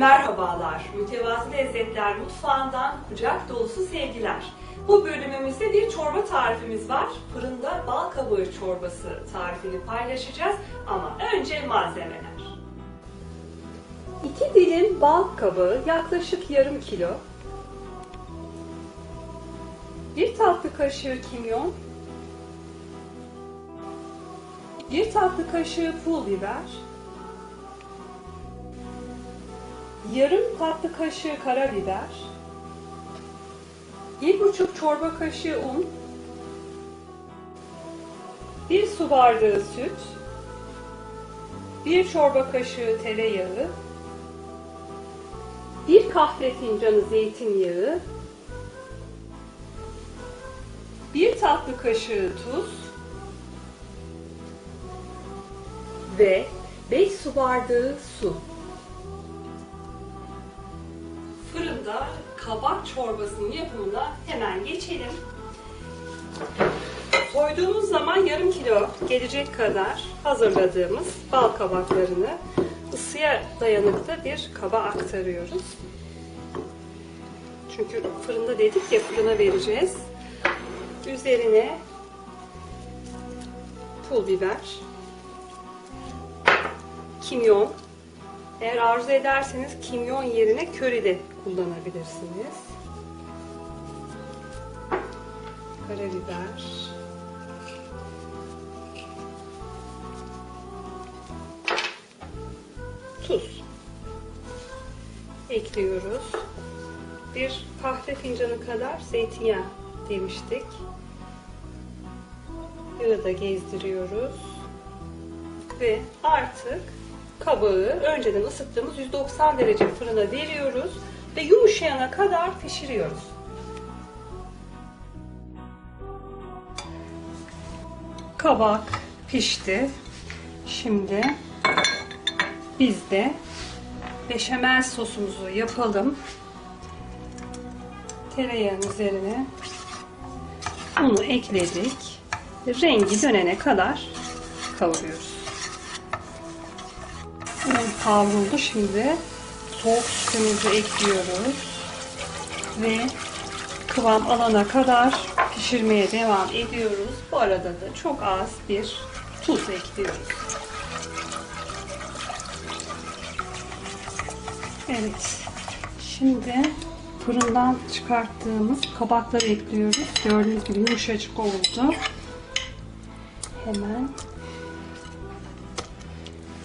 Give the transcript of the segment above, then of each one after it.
Merhabalar, Mütevazı Lezzetler Mutfağı'ndan kucak dolusu sevgiler. Bu bölümümüzde bir çorba tarifimiz var. Fırında bal kabağı çorbası tarifini paylaşacağız ama önce malzemeler. 2 dilim bal kabağı yaklaşık yarım kilo. 1 tatlı kaşığı kimyon. 1 tatlı kaşığı pul biber. Yarım tatlı kaşığı karabiber, bir buçuk çorba kaşığı un, bir su bardağı süt, bir çorba kaşığı tereyağı, bir kahve fincanı zeytinyağı, bir tatlı kaşığı tuz ve 5 su bardağı su. Fırında kabak çorbasının yapımına hemen geçelim. Soyduğumuz zaman yarım kilo gelecek kadar hazırladığımız bal kabaklarını ısıya dayanıklı bir kaba aktarıyoruz. Çünkü fırında dedik ya fırına vereceğiz. Üzerine pul biber, kimyon, eğer arzu ederseniz kimyon yerine köri de kullanabilirsiniz. Karabiber. Tuz. Ekliyoruz. Bir kahve fincanı kadar zeytinyağı demiştik. Yağı da gezdiriyoruz. Ve artık kabağı önceden ısıttığımız 190 derece fırına veriyoruz ve yumuşayana kadar pişiriyoruz. Kabak pişti. Şimdi biz de beşamel sosumuzu yapalım. Tereyağın üzerine unu ekledik. Rengi dönene kadar kavuruyoruz. Kavruldu şimdi. Soğuk sütümüzü ekliyoruz. Ve kıvam alana kadar pişirmeye devam ediyoruz. Bu arada da çok az bir tuz ekliyoruz. Evet. Şimdi fırından çıkarttığımız kabakları ekliyoruz. Gördüğünüz gibi yumuşacık oldu. Hemen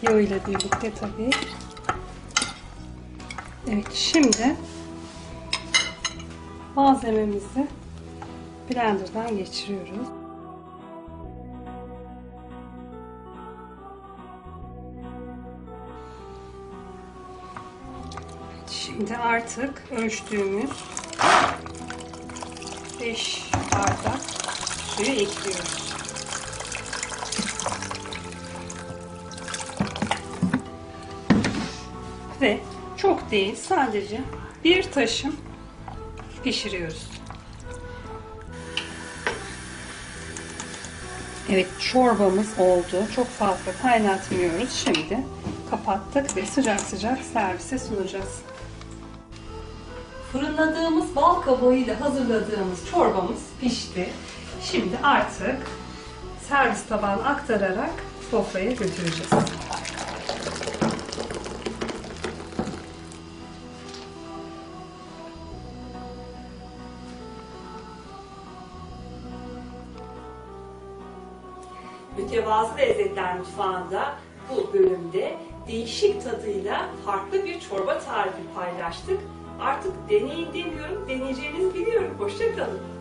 yağıyla birlikte tabii. Evet şimdi malzememizi blenderdan geçiriyoruz. Şimdi artık ölçtüğümüz 5 bardak suyu ekliyoruz. Ve çok değil sadece bir taşım pişiriyoruz. Evet çorbamız oldu. Çok fazla kaynatmıyoruz. Şimdi kapattık ve sıcak sıcak servise sunacağız. Fırınladığımız bal kabağıyla hazırladığımız çorbamız pişti. Şimdi artık servis tabağına aktararak sofraya götüreceğiz. Mütevazı Lezzetler Mutfağı'nda bu bölümde değişik tadıyla farklı bir çorba tarifi paylaştık. Artık deneyin demiyorum, deneyeceğinizi biliyorum. Hoşçakalın.